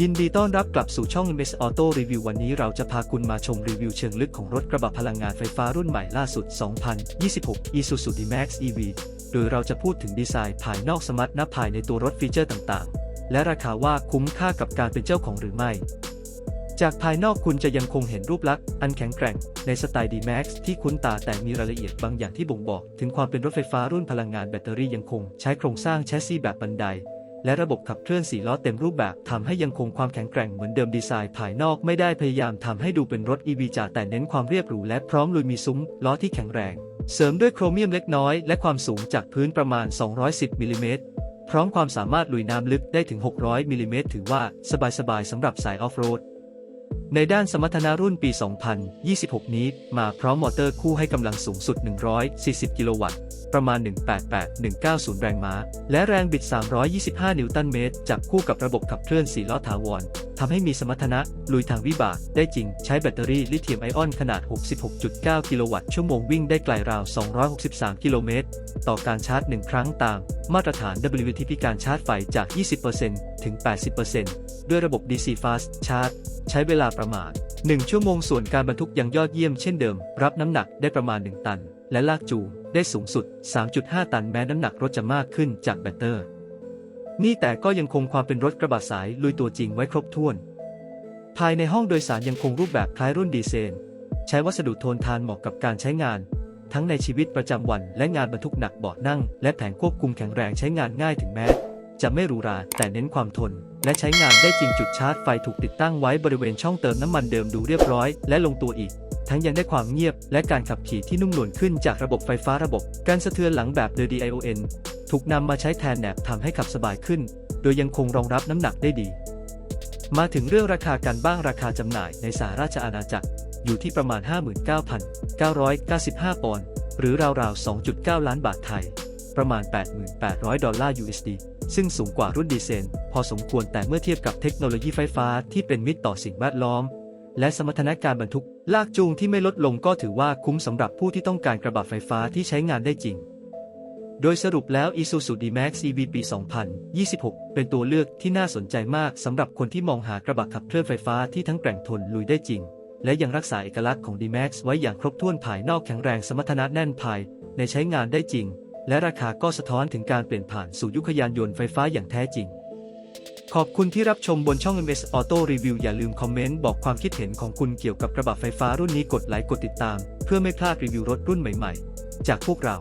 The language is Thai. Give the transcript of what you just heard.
ยินดีต้อนรับกลับสู่ช่อง MS Auto Review วันนี้เราจะพาคุณมาชมรีวิวเชิงลึกของรถกระบะพลังงานไฟฟ้ารุ่นใหม่ล่าสุด 2026 Isuzu D-Max EV โดยเราจะพูดถึงดีไซน์ภายนอกสมรรถนะภายในตัวรถฟีเจอร์ต่างๆ และราคาว่าคุ้มค่ากับการเป็นเจ้าของหรือไม่ จากภายนอกคุณจะยังคงเห็นรูปลักษณ์อันแข็งแกร่ง ในสไตล์ D-Max ที่คุ้นตาแต่มีรายละเอียดบางอย่างที่บ่งบอก ถึงความเป็นรถไฟฟ้ารุ่นพลังงานแบตเตอรี่ยังคง ใช้โครงสร้างแชสซีแบบบันได และระบบขับเคลื่อนสีล้อเต็มรูปแบบทำให้ยังคงความแข็งแกร่งเหมือนเดิมดีไซน์ภายนอกไม่ได้พยายามทำให้ดูเป็นรถ EV จ๋าแต่เน้นความเรียบหรูและพร้อมลุยมีซุ้มล้อที่แข็งแรง เสริมด้วยโครเมียมเล็กน้อยและความสูงจากพื้นประมาณ 210มิลลิเมตรพร้อมความสามารถลุยน้ำลึกได้ถึง 600มิลลิเมตรถือว่าสบายๆสำหรับสายออฟโรด ในด้านสมรรถนะรุ่นปี 2026 นี้ มาพร้อมมอเตอร์คู่ให้กำลังสูงสุด 140 กิโลวัตต์ ประมาณ 188-190 แรงม้า และแรงบิด 325 นิวตันเมตร จับคู่กับระบบขับเคลื่อน4ล้อถาวรทำให้มีสมรรถนะ ลุยทางวิบาก ได้จริง ใช้แบตเตอรี่ลิเธียมไอออนขนาด 66.9 กิโลวัตต์ชั่วโมงวิ่งได้ไกลราว 263 กิโลเมตร ต่อการชาร์จ 1 ครั้งตาม มาตรฐาน WLTP การชาร์จไฟจาก 20%ถึง 80%ด้วยระบบ DC Fast Charge ใช้เวลาประมาณ 1 ชั่วโมงส่วนการบรรทุกยังยอดเยี่ยมเช่นเดิม รับน้ำหนักได้ประมาณ 1 ตัน และลากจูงได้สูงสุด 3.5 ตันแม้น้ำหนักรถจะมากขึ้นจากแบตเตอร์ นี่แต่ก็ยังคงความเป็นรถกระบะสายลุยตัวจริงไว้ครบถ้วน ภายในห้องโดยสารยังคงรูปแบบคล้ายรุ่นดีเซลใช้วัสดุโทนทานเหมาะกับการใช้งาน ทั้งในชีวิตประจำวันและงานบรรทุกหนักเบาะนั่ง และแผงควบคุมแข็งแรงใช้งานง่ายถึงแม้ จะไม่หรูหราแต่เน้นความทน และใช้งานได้จริงจุดชาร์จไฟถูกติดตั้งไว้บริเวณช่องเติมน้ำมันเดิมดูเรียบร้อยและลงตัวอีก ทั้งยังได้ความเงียบและการขับขี่ที่นุ่มนวลขึ้นจากระบบไฟฟ้าระบบ การสะเทือนหลังแบบ The DION ถูกนำมาใช้แทนแหนบทำให้ขับสบายขึ้น โดยยังคงรองรับน้ำหนักได้ดี มาถึงเรื่องราคากันบ้างราคาจำหน่ายในสหราชอาณาจักรอยู่ที่ประมาณ 59,995 ปอนด์หรือราวๆ 2.9 ล้านบาทไทย ประมาณ 8,800 ดอลลาร์ USD ซึ่งสูงกว่ารุ่นดีเซลพอสมควรแต่เมื่อเทียบกับเทคโนโลยีไฟฟ้าที่เป็นมิตรต่อสิ่งแวดล้อม และสมรรถนะการบรรทุก ลากจูงที่ไม่ลดลงก็ถือว่าคุ้มสำหรับผู้ที่ต้องการกระบะไฟฟ้าที่ใช้งานได้จริง โดยสรุปแล้ว Isuzu D-Max EV ปี 2026 เป็นตัวเลือกที่น่าสนใจมากสำหรับคนที่มองหากระบะขับเคลื่อนไฟฟ้าที่ทั้งแกร่งทนลุยได้จริง และยังรักษาเอกลักษณ์ของ D-Max ไว้อย่างครบถ้วนภายนอกแข็งแรงสมรรถนะแน่นภายในใช้งานได้จริง และราคาก็สะท้อนถึงการเปลี่ยนผ่านสู่ยุคยานยนต์ไฟฟ้าอย่างแท้จริง ขอบคุณที่รับชมบนช่อง MS Auto Review อย่าลืมคอมเมนต์บอกความคิดเห็นของคุณเกี่ยวกับกระบะไฟฟ้ารุ่นนี้กดไลค์กดติดตาม เพื่อไม่พลาดรีวิวรถรุ่นใหม่ ๆ จากพวกเรา